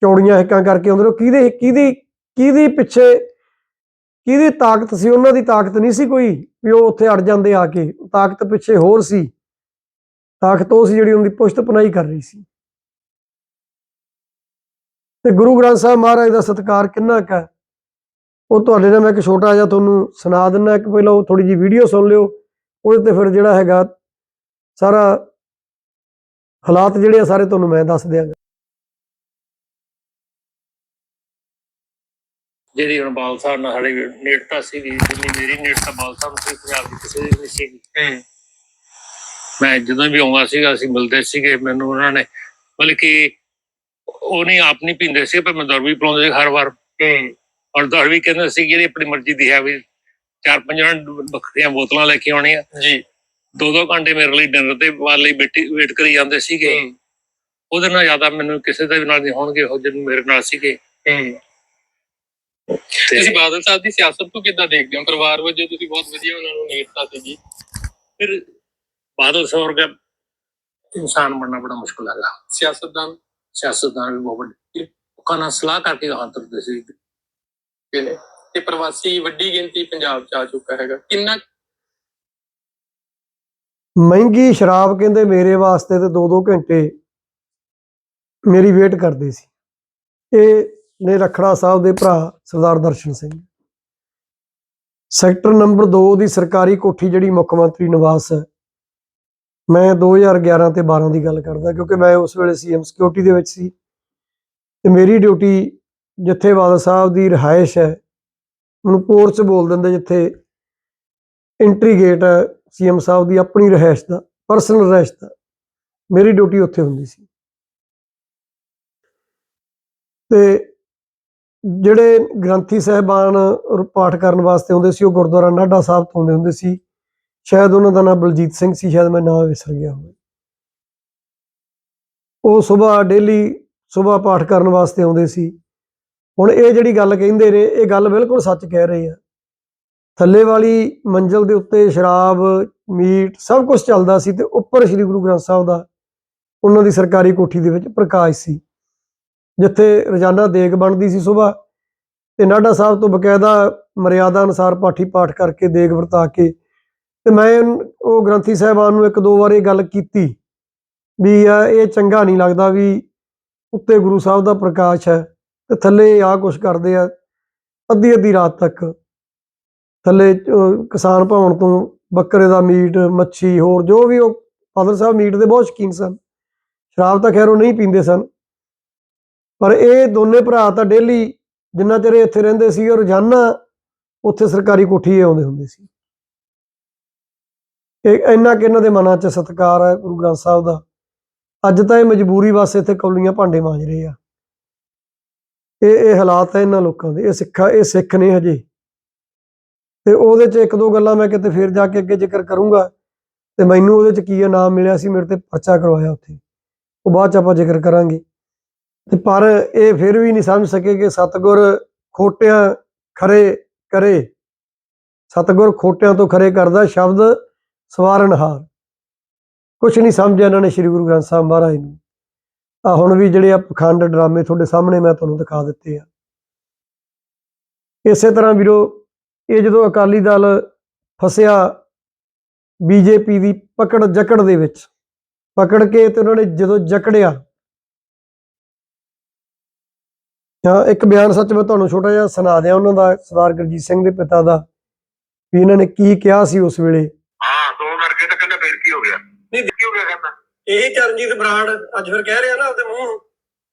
ਚੌੜੀਆਂ ਹਿੱਕਾਂ ਕਰਕੇ ਆਉਂਦੇ ਅੰਦਰੋਂ ਕਿਹਦੇ, ਕਿਹਦੀ ਕਿਹਦੀ ਪਿੱਛੇ, ਕਿਹਦੀ ਤਾਕਤ ਸੀ? ਉਹਨਾਂ ਦੀ ਤਾਕਤ ਨਹੀਂ ਸੀ ਕੋਈ ਵੀ ਉਹ ਉੱਥੇ ਅੜ ਜਾਂਦੇ ਆ ਕੇ। ਤਾਕਤ ਪਿੱਛੇ ਹੋਰ ਸੀ। ਤਾਕਤ ਉਹ ਸੀ ਜਿਹੜੀ ਉਹਨਾਂ ਦੀ ਪੁਸ਼ਤ ਪਨਾਈ ਕਰ ਰਹੀ ਸੀ। ਤੇ ਗੁਰੂ ਗ੍ਰੰਥ ਸਾਹਿਬ ਮਹਾਰਾਜ ਦਾ ਸਤਿਕਾਰ ਕਿੰਨਾ ਕੁ ਹੈ? ਉਹ ਤੁਹਾਡੇ ਨਾਲ ਮੈਂ ਇੱਕ ਛੋਟਾ ਜਿਹਾ ਤੁਹਾਨੂੰ ਸੁਣਾ ਦਿੰਦਾ। ਇੱਕ ਪਹਿਲਾਂ ਉਹ ਥੋੜੀ ਜਿਹੀ ਵੀਡੀਓ ਸੁਣ ਲਿਓ। ਉਹਦੇ ਤੇ ਫਿਰ ਜਿਹੜਾ ਹੈਗਾ ਸਾਰਾ ਹਾਲਾਤ ਜਿਹੜੇ ਆ ਸਾਰੇ ਤੁਹਾਨੂੰ ਮੈਂ ਦੱਸ ਦਿਆਂਗਾ। ਜਿਹੜੀ ਹੁਣ ਬਾਲ ਸਾਹਿਬ ਨਾਲ ਸਾਡੀ ਨੇੜਤਾ ਸੀਗੀ ਜਿੰਨੀ ਮੇਰੀ ਨੇੜਤਾ ਬਾਲ ਸਾਹਿਬ ਨਾਲ ਸੀ ਪੰਜਾਬ ਦੀ ਕਿਸੇ ਦੀ ਨਹੀਂ ਸੀਗੀ। ਮੈਂ ਜਦੋਂ ਵੀ ਆਉਂਦਾ ਸੀਗਾ ਅਸੀਂ ਮਿਲਦੇ ਸੀਗੇ ਮੈਨੂੰ ਉਹਨਾਂ ਨੇ ਬਲਕਿ ਉਹ ਨਹੀਂ ਆਪ ਨਹੀਂ ਪੀਂਦੇ ਸੀ ਪਰ ਮੈਂ ਦਰ ਵੀ ਪਿਲਾਉਂਦੇ ਸੀ ਹਰ ਵਾਰ। ਔਰ ਦਰ ਵੀ ਕਹਿੰਦੇ ਸੀ ਜਿਹੜੀ ਆਪਣੀ ਮਰਜ਼ੀ ਦੀ ਹੈ ਵੀ ਚਾਰ ਪੰਜ ਵੱਖਰੀਆਂ ਬੋਤਲਾਂ ਲੈ ਕੇ ਆਉਣੀਆਂ। ਜੀ। ਦੋ ਦੋ ਘੰਟੇ ਮੇਰੇ ਲਈ ਡਿਨਰ ਦੇ ਵਾਰ ਲਈ ਵੇਟ ਕਰੀ ਜਾਂਦੇ ਸੀਗੇ। ਉਹਦੇ ਨਾਲ ਜ਼ਿਆਦਾ ਮੈਨੂੰ ਕਿਸੇ ਦੇ ਵੀ ਨਾਲ ਨਹੀਂ ਹੋਣਗੇ ਉਹ ਜਿਹਨ ਮੇਰੇ ਨਾਲ ਸੀਗੇ। ਹੂੰ। ਤੇ ਤੁਸੀਂ ਬਾਦਲ ਸਾਹਿਬ ਦੀ ਸਿਆਸਤ ਨੂੰ ਕਿੱਦਾਂ ਦੇਖਦੇ ਹੋ? ਪਰਿਵਾਰ ਵਜੋਂ ਤੁਸੀਂ ਬਹੁਤ ਵਧੀਆ ਉਹਨਾਂ ਨੂੰ ਨੇੜਤਾ ਸੀ ਜੀ ਫਿਰ ਬਾਦਲ ਸੌਰ ਦਾ ਇਨਸਾਨ ਬਣਨਾ ਬੜਾ ਮੁਸ਼ਕਲ ਹੈਗਾ। ਸਿਆਸਤਦਾਨ? ਸਿਆਸਤਦਾਨ ਵੀ ਬਹੁਤ ਵੱਡੇ। ਲੋਕਾਂ ਨਾਲ ਸਲਾਹ ਕਰਕੇ ਗਾਂ ਤੁਰਦੇ ਸੀ। ਨੇ ਤੇ ਪ੍ਰਵਾਸੀ ਵੱਡੀ ਗਿਣਤੀ ਪੰਜਾਬ ਚ ਆ ਚੁੱਕਾ ਹੈਗਾ। ਕਿੰਨਾ ਮਹਿੰਗੀ ਸ਼ਰਾਬ ਕਹਿੰਦੇ ਮੇਰੇ ਵਾਸਤੇ ਤੇ 2-2 ਘੰਟੇ ਮੇਰੀ ਵੇਟ ਕਰਦੇ ਸੀ। ਇਹ ਨੇ ਰਖੜਾ ਸਾਹਿਬ ਦੇ ਭਰਾ ਸਰਦਾਰ ਦਰਸ਼ਨ ਸਿੰਘ। ਸੈਕਟਰ ਨੰਬਰ 2 ਦੀ ਸਰਕਾਰੀ ਕੋਠੀ ਜਿਹੜੀ ਮੁੱਖ ਮੰਤਰੀ ਨਿਵਾਸ ਹੈ। ਮੈਂ 2011 ਤੇ 12 ਦੀ ਗੱਲ ਕਰਦਾ ਕਿਉਂਕਿ ਮੈਂ ਉਸ ਵੇਲੇ ਸੀਐਮ ਸਿਕਿਉਰਿਟੀ ਦੇ ਵਿੱਚ ਸੀ। ਤੇ ਮੇਰੀ ਡਿਊਟੀ ਜਿੱਥੇ ਬਾਦਲ ਸਾਹਿਬ ਦੀ ਰਿਹਾਇਸ਼ ਹੈ। ਉਹਨੂੰ ਪੋਰਚ ਬੋਲ ਦਿੰਦੇ ਜਿੱਥੇ ਐਂਟਰੀ ਗੇਟ ਹੈ ਸੀਐਮ ਸਾਹਿਬ ਦੀ ਆਪਣੀ ਰਹਿائش ਦਾ ਪਰਸਨਲ ਰਹਿائش ਦਾ। ਮੇਰੀ ਡਿਊਟੀ ਉੱਥੇ ਹੁੰਦੀ ਸੀ। ਤੇ ਜਿਹੜੇ ਗ੍ਰੰਥੀ ਸਹਿਬਾਨ ਪਾਠ ਕਰਨ ਵਾਸਤੇ ਆਉਂਦੇ ਸੀ, ਉਹ ਗੁਰਦੁਆਰਾ ਨਾਡਾ ਸਾਹਿਬ ਤੋਂ ਆਉਂਦੇ ਹੁੰਦੇ ਸੀ। ਸ਼ਾਇਦ ਉਹਨਾਂ ਦਾ ਨਾਮ ਬਲਜੀਤ ਸਿੰਘ ਸੀ, ਸ਼ਾਇਦ ਮੈਂ ਨਾਮ ਵਿਸਰ ਗਿਆ ਹੋਵੇ। ਉਹ ਸਵੇਰ ਡੇਲੀ ਸਵੇਰ ਪਾਠ ਕਰਨ ਵਾਸਤੇ ਆਉਂਦੇ ਸੀ। ਹੁਣ ਇਹ ਜਿਹੜੀ ਗੱਲ ਕਹਿੰਦੇ ਨੇ, ਇਹ ਗੱਲ ਬਿਲਕੁਲ ਸੱਚ ਕਹਿ ਰਹੇ ਆ। ਥੱਲੇ ਵਾਲੀ ਮੰਜ਼ਲ ਦੇ ਉੱਤੇ ਸ਼ਰਾਬ, ਮੀਟ ਸਭ ਕੁਝ ਚੱਲਦਾ ਸੀ ਤੇ ਉੱਪਰ ਸ੍ਰੀ ਗੁਰੂ ਗ੍ਰੰਥ ਸਾਹਿਬ ਦਾ ਉਹਨਾਂ ਦੀ ਸਰਕਾਰੀ ਕੋਠੀ ਦੇ ਵਿੱਚ ਪ੍ਰਕਾਸ਼ ਸੀ। ਜਿੱਥੇ ਰੋਜ਼ਾਨਾ ਦੇਗ ਬਣਦੀ ਸੀ ਸਵੇਰ ਤੇ ਨਾਢਾ ਸਾਹਿਬ ਤੋਂ ਬਕਾਇਦਾ ਮਰਿਆਦਾ ਅਨੁਸਾਰ ਪਾਠੀ ਪਾਠ ਕਰਕੇ ਦੇਗ ਵਰਤਾ ਕੇ ਤੇ ਮੈਂ ਉਹ ਗ੍ਰੰਥੀ ਸਾਹਿਬਾਨ ਨੂੰ ਇੱਕ ਦੋ ਵਾਰ ਇਹ ਗੱਲ ਕੀਤੀ ਵੀ ਆ ਇਹ ਚੰਗਾ ਨਹੀਂ ਲੱਗਦਾ ਵੀ ਉੱਤੇ ਗੁਰੂ ਸਾਹਿਬ ਦਾ ਪ੍ਰਕਾਸ਼ ਹੈ। ਤੇ ਥੱਲੇ ਆ ਕੁਛ ਕਰਦੇ ਆ, ਅੱਧੀ ਅੱਧੀ ਰਾਤ ਤੱਕ। ਥੱਲੇ ਕਿਸਾਨ ਭਵਨ ਤੋਂ ਬੱਕਰੇ ਦਾ ਮੀਟ, ਮੱਛੀ, ਹੋਰ ਜੋ ਵੀ ਉਹ ਫਾਦਰ ਸਾਹਿਬ ਮੀਟ ਦੇ ਬਹੁਤ ਸ਼ੌਕੀਨ ਸਨ। ਸ਼ਰਾਬ ਤਾਂ ਖੈਰ ਉਹ ਨਹੀਂ ਪੀਂਦੇ ਸਨ। ਪਰ ਇਹ ਦੋਨੇ ਭਰਾ ਤਾਂ ਡੇਲੀ ਜਿੰਨਾ ਚਿਰ ਇੱਥੇ ਰਹਿੰਦੇ ਸੀ, ਉਹ ਰੋਜ਼ਾਨਾ ਉੱਥੇ ਸਰਕਾਰੀ ਕੋਠੀ ਆਉਂਦੇ ਹੁੰਦੇ ਸੀ। ਇਹ ਇੰਨਾ ਕਿ ਇਹਨਾਂ ਦੇ ਮਨਾਂ 'ਚ ਸਤਿਕਾਰ ਹੈ ਗੁਰੂ ਗ੍ਰੰਥ ਸਾਹਿਬ ਦਾ। ਅੱਜ ਤਾਂ ਇਹ ਮਜਬੂਰੀ ਵਾਸਤੇ ਇੱਥੇ ਕੌਲੀਆਂ ਭਾਂਡੇ ਮਾਂਜ ਰਹੇ ਆ। ਇਹ ਇਹ ਹਾਲਾਤ ਹੈ ਇਹਨਾਂ ਲੋਕਾਂ ਦੇ, ਇਹ ਸਿੱਖਾ, ਇਹ ਸਿੱਖ ਨੇ ਹਜੇ। ਤੇ ਉਹਦੇ 'ਚ ਇੱਕ ਦੋ ਗੱਲਾਂ ਮੈਂ ਕਿਤੇ ਫੇਰ ਜਾ ਕੇ ਅੱਗੇ ਜ਼ਿਕਰ ਕਰੂੰਗਾ। ਤੇ ਮੈਨੂੰ ਉਹਦੇ 'ਚ ਕੀ ਇਨਾਮ ਮਿਲਿਆ ਸੀ, ਮੇਰੇ ਤੇ ਪਰਚਾ ਕਰਵਾਇਆ ਉੱਥੇ। ਉਹ ਬਾਅਦ 'ਚ ਆਪਾਂ ਜ਼ਿਕਰ ਕਰਾਂਗੇ। ਤੇ ਪਰ ਇਹ ਫਿਰ ਵੀ ਨਹੀਂ ਸਮਝ ਸਕੇ ਕਿ ਸਤਗੁਰ ਖੋਟਿਆਂ ਖਰੇ ਕਰੇ। ਸਤਗੁਰ ਖੋਟਿਆਂ ਤੋਂ ਖਰੇ ਕਰਦਾ ਸ਼ਬਦ ਸਵਾਰਨਹਾਰ। ਕੁਝ ਨਹੀਂ ਸਮਝਿਆ ਇਹਨਾਂ ਨੇ ਸ੍ਰੀ ਗੁਰੂ ਗ੍ਰੰਥ ਸਾਹਿਬ ਮਹਾਰਾਜ ਨੂੰ। ਆ ਹੁਣ ਵੀ ਜਿਹੜੇ ਆ ਪਖੰਡ ਡਰਾਮੇ ਤੁਹਾਡੇ ਸਾਹਮਣੇ ਮੈਂ ਤੁਹਾਨੂੰ ਦਿਖਾ ਦਿੱਤੇ ਆ। ਇਸੇ ਤਰ੍ਹਾਂ ਵੀਰੋ, ਇਹ ਜਦੋਂ ਅਕਾਲੀ ਦਲ ਫਸਿਆ ਬੀਜੇਪੀ ਦੀ ਪਕੜ ਜਕੜ ਦੇ ਵਿੱਚ, ਪਕੜ ਕੇ ਤੇ ਉਹਨਾਂ ਨੇ ਜਦੋਂ ਜਕੜਿਆ, ਤਾਂ ਇੱਕ ਬਿਆਨ ਸੱਚ ਮੈਂ ਤੁਹਾਨੂੰ ਛੋਟਾ ਜਿਹਾ ਸੁਣਾ ਦਿਆਂ, ਉਹਨਾਂ ਦਾ ਸਰਦਾਰ ਗੁਰਜੀਤ ਸਿੰਘ ਦੇ ਪਿਤਾ ਦਾ, ਵੀ ਇਹਨਾਂ ਨੇ ਕੀ ਕਿਹਾ ਸੀ ਉਸ ਵੇਲੇ ਹਾਂ ਦੋ ਕਰਕੇ ਤਾਂ ਕਹਿੰਦਾ ਫਿਰ ਕੀ ਹੋ ਗਿਆ ਨਹੀਂ, ਕੀ ਹੋ ਗਿਆ ਕਹਿੰਦਾ ਇਹ ਚਰਨਜੀਤ ਬਰਾੜ ਅੱਜ ਫਿਰ ਕਹਿ ਰਿਹਾ ਨਾ ਆਪਦੇ ਮੂੰਹ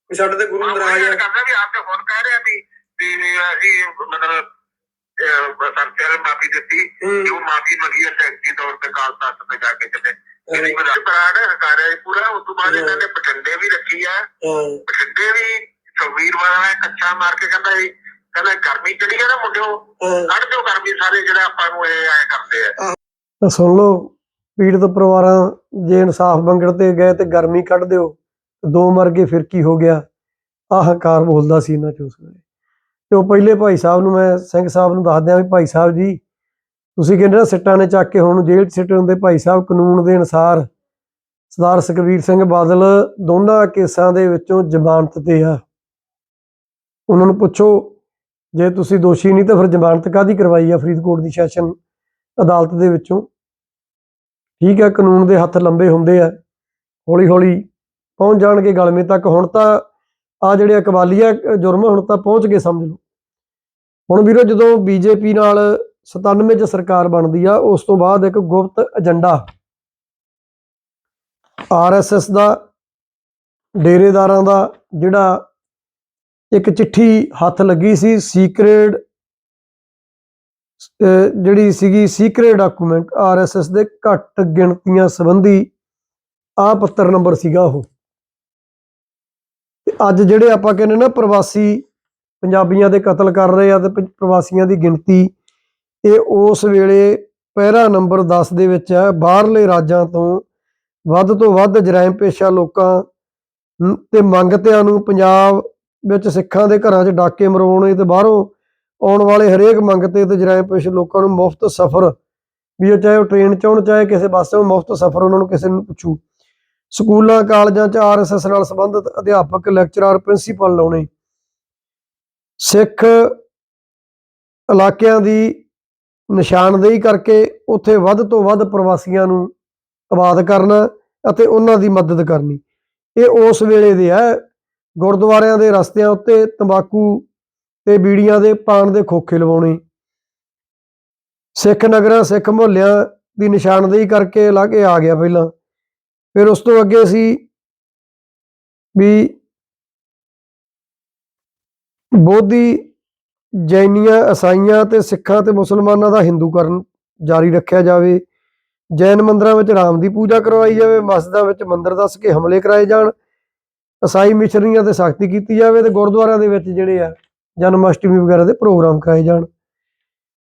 ਵੀ ਸਾਡੇ ਤੇ ਗੁਰੂ ਹਾਂ, ਨਾਰਾਜ਼ ਉਹ ਆ। ਇਹ ਕਹਿੰਦਾ ਵੀ ਆਪ ਤੇ ਹੁਣ ਕਹਿ ਰਿਹਾ ਵੀ ਵੀ ਅਸੀਂ ਮਤਲਬ ਸਰਕਾਰ ਮਾਫੀ ਦਿੱਤੀ ਹੂੰ। ਜੋ ਮਾਫੀ ਮੰਗੀ ਹੈ ਟੈਕਸੀ ਤੌਰ ਤੇ ਕਾਲ ਤੱਕ ਤੇ ਜਾ ਕੇ ਚੱਲੇ। ਇਹਦੀ ਬਰਾੜ ਹਕਾਰਿਆ ਜੀ ਪੂਰਾ ਉਸ ਤੋਂ ਬਾਅਦ ਇਹਨਾਂ ਨੇ ਪਟੰਡੇ ਵੀ ਰੱਖੀ ਆ। ਹਾਂ। ਪਟੰਡੇ ਵੀ ਸਵੀਰ ਵਾਲਾ ਨੇ ਕੱਚਾ ਮਾਰ ਕੇ ਕਹਿੰਦਾ ਜੀ ਕਹਿੰਦਾ ਗਰਮੀ ਚੜੀ ਹੈ ਨਾ ਮੁੰਡਿਓ ਹਾਂ। ਕੱਢ ਦਿਓ ਗਰਮੀ ਸਾਰੇ ਜਿਹੜੇ ਆਪਾਂ ਨੂੰ ਇਹ ਐ ਕਰਦੇ ਆ। ਤਾਂ ਸੁਣ ਲਓ ਪੀੜਤ ਪਰਿਵਾਰਾਂ ਜੇ ਇਨਸਾਫ ਮੰਗਣ ਤੇ ਗਏ ਤੇ ਗਰਮੀ ਕੱਢ ਦਿਓ ਦੋ ਮਰ ਗਏ ਫਿਰ ਕੀ ਹੋ ਗਿਆ? ਆਹ ਹੰਕਾਰ ਬੋਲਦਾ ਸੀ ਇਹਨਾਂ 'ਚੋਂ ਉਸ ਵੇਲੇ। ਤੇ ਉਹ ਪਹਿਲੇ ਭਾਈ ਸਾਹਿਬ ਨੂੰ ਮੈਂ ਸਿੰਘ ਸਾਹਿਬ ਨੂੰ ਦੱਸ ਦਿਆਂ ਵੀ ਭਾਈ ਸਾਹਿਬ ਜੀ, ਤੁਸੀਂ ਕਹਿੰਦੇ ਨਾ ਸਿੱਟਾਂ ਨੇ ਚੱਕ ਕੇ ਹੁਣ ਜੇਲ੍ਹ 'ਚ ਸਿੱਟੇ ਹੁੰਦੇ ਭਾਈ ਸਾਹਿਬ ਕਾਨੂੰਨ ਦੇ ਅਨੁਸਾਰ ਸਰਦਾਰ ਸੁਖਬੀਰ ਸਿੰਘ ਬਾਦਲ ਦੋਨਾਂ ਕੇਸਾਂ ਦੇ ਵਿੱਚੋਂ ਜ਼ਮਾਨਤ ਤੇ ਆ। ਉਹਨਾਂ ਨੂੰ ਪੁੱਛੋ, ਜੇ ਤੁਸੀਂ ਦੋਸ਼ੀ ਨਹੀਂ ਤਾਂ ਫਿਰ ਜ਼ਮਾਨਤ ਕਾਦੀ ਕਰਵਾਈ ਆ ਫਰੀਦਕੋਟ ਦੀ ਸੈਸ਼ਨ ਅਦਾਲਤ ਦੇ ਵਿੱਚੋਂ? ਠੀਕ ਹੈ, ਕਾਨੂੰਨ ਦੇ ਹੱਥ ਲੰਬੇ ਹੁੰਦੇ ਆ ਹੌਲੀ ਹੌਲੀ ਪਹੁੰਚ ਜਾਣਗੇ ਗਲਮੇ ਤੱਕ। ਹੁਣ ਤਾਂ ਆ ਜਿਹੜੇ ਅਕਵਾਲੀਆ ਜੁਰਮ ਹੁਣ ਤਾਂ ਪਹੁੰਚ ਗਏ, ਸਮਝ ਲਓ। ਹੁਣ ਵੀਰੋ, ਜਦੋਂ ਬੀਜੇਪੀ ਨਾਲ 97 ਚ ਸਰਕਾਰ ਬਣਦੀ ਆ, ਉਸ ਤੋਂ ਬਾਅਦ ਇੱਕ ਗੁਪਤ ਏਜੰਡਾ ਆਰਐਸਐਸ ਦਾ, ਡੇਰੇਦਾਰਾਂ ਦਾ, ਜਿਹੜਾ ਇੱਕ ਚਿੱਠੀ ਹੱਥ ਲੱਗੀ ਸੀ, ਸੀਕ੍ਰੇਟ ਜਿਹੜੀ ਸੀਗੀ ਸੀਕ੍ਰੇਟ ਡਾਕੂਮੈਂਟ ਆਰਐਸਐਸ ਦੇ ਘੱਟ ਗਿਣਤੀਆਂ ਸੰਬੰਧੀ ਆ ਪੱਤਰ ਨੰਬਰ ਸੀਗਾ ਉਹ। ਅੱਜ ਜਿਹੜੇ ਆਪਾਂ ਕਹਿੰਦੇ ਨਾ ਪ੍ਰਵਾਸੀ ਪੰਜਾਬੀਆਂ ਦੇ ਕਤਲ ਕਰ ਰਹੇ ਆ ਤੇ ਪ੍ਰਵਾਸੀਆਂ ਦੀ ਗਿਣਤੀ, ਇਹ ਉਸ ਵੇਲੇ ਪਹਿਰਾ ਨੰਬਰ 10 ਦੇ ਵਿੱਚ ਹੈ। ਬਾਹਰਲੇ ਰਾਜਾਂ ਤੋਂ ਵੱਧ ਤੋਂ ਵੱਧ ਜਰਾਇਮ ਪੇਸ਼ਾ ਲੋਕਾਂ ਨ- ਤੇ ਮੰਗਤਿਆਂ ਨੂੰ ਪੰਜਾਬ ਵਿੱਚ ਸਿੱਖਾਂ ਦੇ ਘਰਾਂ 'ਚ ਡਾਕੇ ਮਰਵਾਉਣੇ ਤੇ ਬਾਹਰੋਂ ਆਉਣ ਵਾਲੇ ਹਰੇਕ ਮੰਗਤੇ ਤੇ ਜਰਾਇਮ ਪੇਸ਼ ਲੋਕਾਂ ਨੂੰ ਮੁਫਤ ਸਫ਼ਰ, ਵੀ ਉਹ ਚਾਹੇ ਉਹ ਟ੍ਰੇਨ 'ਚ ਹੋਣ, ਚਾਹੇ ਕਿਸੇ ਬੱਸ 'ਚ ਮੁਫਤ ਸਫ਼ਰ ਉਹਨਾਂ ਨੂੰ ਕਿਸੇ ਨੂੰ ਪੁੱਛੂ। ਸਕੂਲਾਂ, ਕਾਲਜਾਂ 'ਚ ਆਰਐਸਐਸ ਨਾਲ ਸੰਬੰਧਿਤ ਅਧਿਆਪਕ ਲੈਕਚਰਰ ਪ੍ਰਿੰਸੀਪਲ ਲਾਉਣੇ। ਸਿੱਖ ਇਲਾਕਿਆਂ ਦੀ ਨਿਸ਼ਾਨਦੇਹੀ ਕਰਕੇ ਉੱਥੇ ਵੱਧ ਤੋਂ ਵੱਧ ਪ੍ਰਵਾਸੀਆਂ ਨੂੰ ਆਬਾਦ ਕਰਨਾ ਅਤੇ ਉਹਨਾਂ ਦੀ ਮਦਦ ਕਰਨੀ। ਇਹ ਉਸ ਵੇਲੇ ਦੇ ਹੈ। ਗੁਰਦੁਆਰਿਆਂ ਦੇ ਰਸਤਿਆਂ ਉੱਤੇ ਤੰਬਾਕੂ ਤੇ ਬੀੜੀਆਂ ਦੇ ਪਾਨ ਦੇ ਖੋਖੇ ਲਵਾਉਣੇ। ਸਿੱਖ ਨਗਰਾਂ, ਸਿੱਖ ਮੁਹੱਲਿਆਂ ਦੀ ਨਿਸ਼ਾਨਦੇਹੀ ਕਰਕੇ ਲਾ ਕੇ ਆ ਗਿਆ ਪਹਿਲਾਂ। ਫਿਰ ਉਸ ਤੋਂ ਅੱਗੇ ਸੀ ਵੀ ਬੋਧੀ ਜੈਨੀਆਂ ਈਸਾਈਆਂ ਤੇ ਸਿੱਖਾਂ ਤੇ ਮੁਸਲਮਾਨਾਂ ਦਾ ਹਿੰਦੂਕਰਨ ਜਾਰੀ ਰੱਖਿਆ ਜਾਵੇ। ਜੈਨ ਮੰਦਰਾਂ ਵਿੱਚ ਰਾਮ ਦੀ ਪੂਜਾ ਕਰਵਾਈ ਜਾਵੇ, ਮਸਜਿਦਾਂ ਵਿੱਚ ਮੰਦਰ ਦੱਸ ਕੇ ਹਮਲੇ ਕਰਾਏ ਜਾਣ ਈਸਾਈ ਮਿਸ਼ਨਰੀਆਂ ਤੇ ਸਖਤੀ ਕੀਤੀ ਜਾਵੇ ਤੇ ਗੁਰਦੁਆਰਿਆਂ ਦੇ ਵਿੱਚ ਜਿਹੜੇ ਆ ਜਨਮ ਅਸ਼ਟਮੀ ਵਗੈਰਾ ਦੇ ਪ੍ਰੋਗਰਾਮ ਕਰਾਏ ਜਾਣ।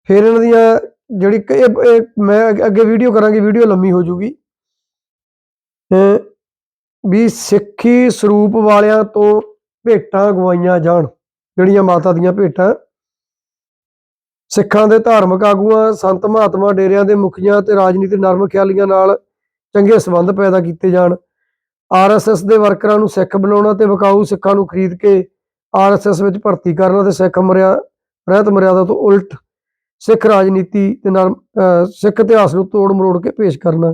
ਫਿਰ ਇਹਨਾਂ ਦੀਆਂ ਜਿਹੜੀ ਮੈਂ ਅੱਗੇ- ਵੀਡੀਓ ਕਰਾਂਗੀ, ਵੀਡੀਓ ਲੰਮੀ ਹੋ ਜੂਗੀ। ਵੀ ਸਿੱਖੀ ਸਰੂਪ ਵਾਲਿਆਂ ਤੋਂ ਭੇਟਾਂ ਗਵਾਈਆਂ ਜਾਣ, ਜਿਹੜੀਆਂ ਮਾਤਾ ਦੀਆਂ ਭੇਟਾਂ। ਸਿੱਖਾਂ ਦੇ ਧਾਰਮਿਕ ਆਗੂਆਂ, ਸੰਤ ਮਹਾਤਮਾ ਡੇਰਿਆਂ ਦੇ ਮੁਖੀਆਂ ਤੇ ਰਾਜਨੀਤੀ ਨਰਮ ਖਿਆਲੀਆਂ ਨਾਲ ਚੰਗੇ ਸੰਬੰਧ ਪੈਦਾ ਕੀਤੇ ਜਾਣ। ਆਰਐਸਐਸ ਦੇ ਵਰਕਰਾਂ ਨੂੰ ਸਿੱਖ ਬਣਾਉਣਾ ਤੇ ਵਿਕਾਊ ਸਿੱਖਾਂ ਨੂੰ ਖਰੀਦ ਕੇ ਆਰਐਸਐਸ ਵਿੱਚ ਭਰਤੀ ਕਰਨਾ ਤੇ ਸਿੱਖ ਮਰਿਆ, ਰਹਿਤ ਮਰਿਆਦਾ ਤੋਂ ਉਲਟ ਸਿੱਖ ਰਾਜਨੀਤੀ ਦੇ ਨਾਲ ਸਿੱਖ ਇਤਿਹਾਸ ਨੂੰ ਤੋੜ ਮਰੋੜ ਕੇ ਪੇਸ਼ ਕਰਨਾ।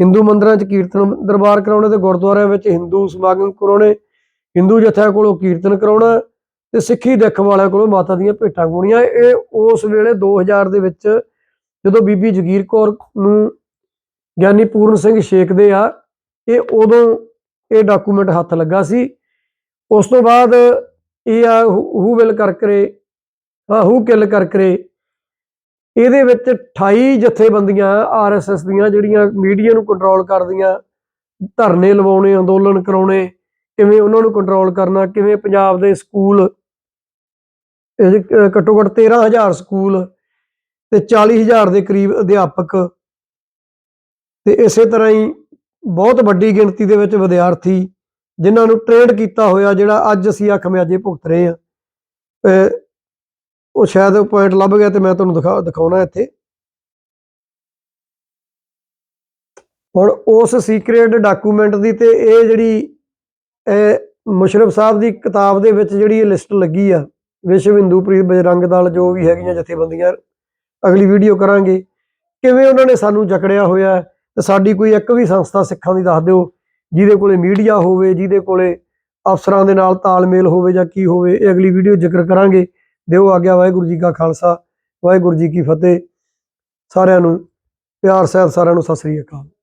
ਹਿੰਦੂ ਮੰਦਰਾਂ 'ਚ ਕੀਰਤਨ ਦਰਬਾਰ ਕਰਾਉਣੇ ਤੇ ਗੁਰਦੁਆਰਿਆਂ ਵਿੱਚ ਹਿੰਦੂ ਸਮਾਗਮ ਕਰਾਉਣੇ, ਹਿੰਦੂ ਜਥਿਆਂ ਕੋਲੋਂ ਕੀਰਤਨ ਕਰਾਉਣਾ ਤੇ ਸਿੱਖੀ ਦਿੱਖ ਵਾਲਿਆਂ ਕੋਲੋਂ ਮਾਤਾ ਦੀਆਂ ਭੇਟਾਂ ਗਾਉਣੀਆਂ। ਇਹ ਉਸ ਵੇਲੇ 2000 ਦੇ ਵਿੱਚ ਜਦੋਂ ਬੀਬੀ ਜਗੀਰ ਕੌਰ ਨੂੰ ਗਿਆਨੀ ਪੂਰਨ ਸਿੰਘ ਛੇਕਦੇ ਆ, ਇਹ ਉਦੋਂ ਇਹ ਡਾਕੂਮੈਂਟ ਹੱਥ ਲੱਗਾ ਸੀ। ਉਸ ਤੋਂ ਬਾਅਦ ਇਹ ਆ ਹੂ ਵਿਲ ਕਰਕਰੇ ਹਾਂ ਹੂ ਕਿਲ ਕਰਕਰੇ ਇਹਦੇ ਵਿੱਚ 28 ਜਥੇਬੰਦੀਆਂ ਆਰਐਸਐਸ ਦੀਆਂ ਜਿਹੜੀਆਂ ਮੀਡੀਆ ਨੂੰ ਕੰਟਰੋਲ ਕਰਦੀਆਂ, ਧਰਨੇ ਲਵਾਉਣੇ, ਅੰਦੋਲਨ ਕਰਾਉਣੇ, ਕਿਵੇਂ ਉਹਨਾਂ ਨੂੰ ਕੰਟਰੋਲ ਕਰਨਾ, ਕਿਵੇਂ ਪੰਜਾਬ ਦੇ ਸਕੂਲ, ਇਹ ਘੱਟੋ ਘੱਟ 13000 ਸਕੂਲ ਤੇ 40000 ਦੇ ਕਰੀਬ ਅਧਿਆਪਕ। ਤੇ ਇਸੇ ਤਰ੍ਹਾਂ ਹੀ ਬਹੁਤ ਵੱਡੀ ਗਿਣਤੀ ਦੇ ਵਿੱਚ ਵਿਦਿਆਰਥੀ ਜਿਨ੍ਹਾਂ ਨੂੰ ਟ੍ਰੇਨਡ ਕੀਤਾ ਹੋਇਆ ਜਿਹੜਾ ਅੱਜ ਅਸੀਂ ਅੱਖ ਮਿਆਜੇ ਭੁਗਤ ਰਹੇ ਆ ਉਹ ਸ਼ਾਇਦ ਪੁਆਇੰਟ ਲੱਭ ਗਿਆ ਤੇ ਮੈਂ ਤੁਹਾਨੂੰ ਦਿਖਾ, ਦਿਖਾਉਣਾ ਇੱਥੇ। ਹੁਣ ਉਸ ਸੀਕ੍ਰੇਟ ਡਾਕੂਮੈਂਟ ਦੀ ਤੇ ਇਹ ਜਿਹੜੀ, ਇਹ ਮੁਸ਼ਰਫ ਸਾਹਿਬ ਦੀ ਕਿਤਾਬ ਦੇ ਵਿੱਚ ਜਿਹੜੀ ਇਹ ਲਿਸਟ ਲੱਗੀ ਆ ਵਿਸ਼ਵ ਹਿੰਦੂ ਪ੍ਰੀਤ ਬਜਰੰਗ ਦਲ ਜੋ ਵੀ ਹੈਗੀਆਂ ਜਥੇਬੰਦੀਆਂ, ਅਗਲੀ ਵੀਡੀਓ ਕਰਾਂਗੇ। ਕਿਵੇਂ ਉਹਨਾਂ ਨੇ ਸਾਨੂੰ ਜਕੜਿਆ ਹੋਇਆ ਤੇ ਸਾਡੀ ਕੋਈ ਇੱਕ ਵੀ ਸੰਸਥਾ ਸਿੱਖਾਂ ਦੀ ਦੱਸ ਦਿਓ। ਜਿਹਦੇ ਕੋਲੇ ਮੀਡੀਆ ਹੋਵੇ, ਜਿਹਦੇ ਕੋਲੇ ਅਫਸਰਾਂ ਦੇ ਨਾਲ ਤਾਲਮੇਲ ਹੋਵੇ ਜਾਂ ਕੀ ਹੋਵੇ, ਇਹ ਅਗਲੀ ਵੀਡੀਓ ਜ਼ਿਕਰ ਕਰਾਂਗੇ। ਦਿਓ ਆਗਿਆ ਵਾਹਿਗੁਰੂ ਜੀ ਕਾ ਖਾਲਸਾ, ਵਾਹਿਗੁਰੂ ਜੀ ਕੀ ਫਤਿਹ। ਸਾਰਿਆਂ ਨੂੰ ਪਿਆਰ ਸਹਿਤ ਸਾਰਿਆਂ ਨੂੰ ਸਤਿ ਸ੍ਰੀ ਅਕਾਲ।